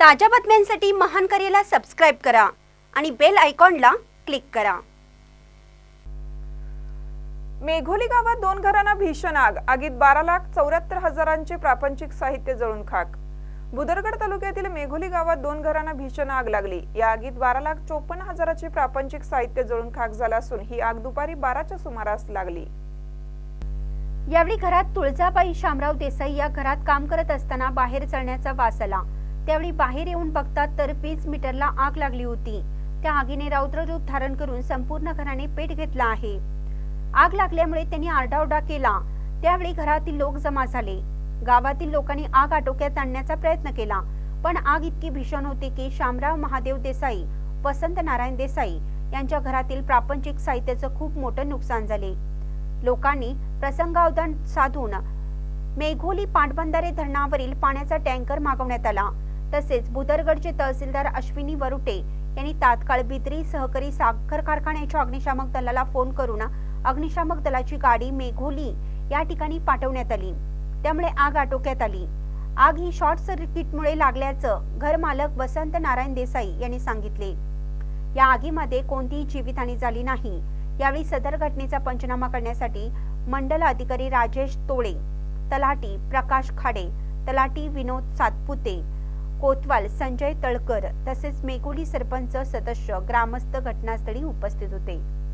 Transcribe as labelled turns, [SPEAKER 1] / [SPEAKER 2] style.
[SPEAKER 1] ताज्या बातम्यांसाठी महान करेला सबस्क्राईब करा आणि बेल आयकॉनला क्लिक करा.
[SPEAKER 2] मेघोली गावात दोन घरांना भीषण आग. आगीत बारा लाख चौऱ्याहत्तर हजारांचे प्रापंचिक साहित्य जळून खाक. बुदरगड तालुक्यातील मेघोली गावात दोन घरांना भीषण आग लागली. या आगीत बारा लाख चोपन्न हजाराचे प्रापंचिक साहित्य जळून खाक झालं असून ही आग दुपारी बाराच्या सुमारास लागली.
[SPEAKER 1] यावेळी घरात तुळजाबाई शामराव देसाई या घरात काम करत असताना बाहेर चढण्याचा वास आला त्यावेळी बाहेर येऊन बघतात तर वीज मीटरला आग लागली होती. त्या आगीने रौद्र रूप धारण करून संपूर्ण घराने पेट घेतला आहे. आग लागल्यामुळे त्यांनी आरडाओरडा केला. त्यावेळी घरातील लोक जमा झाले. गावातील लोकांनी आग आटोक्यात आणण्याचा प्रयत्न केला. पण आग इतकी भीषण होती की शामराव महादेव देसाई वसंत नारायण देसाई यांच्या घरातील प्रापंचिक साहित्याचं खूप मोठं नुकसान झाले. लोकांनी प्रसंगावधान साधून मेघोली पाटबंधारे धरणावरील पाण्याचा टँकर मागवण्यात आला. तसेच भुदरगडचे तहसीलदार अश्विनी वरुटे यांनी तात्काळ बिद्री सहकारी साखर कारखान्याच्या अग्निशामक दलाला फोन करून अग्निशामक दलाची गाडी मेघोली या ठिकाणी पाठवण्यात आली. त्यामुळे आग आटोक्यात आली. आग ही शॉर्ट सर्किटमुळे लागल्याचं घर मालक वसंत नारायण देसाई यांनी सांगितले. या आगीमध्ये कोणतीही जीवितहानी झाली नाही. यावेळी सदर घटनेचा पंचनामा करण्यासाठी मंडल अधिकारी राजेश तोळे तलाटी प्रकाश खाडे तलाटी विनोद सातपुते कोतवाल संजय तळकर तसेच मेकुली सरपंच सदस्य ग्रामस्थ घटनास्थळी उपस्थित होते.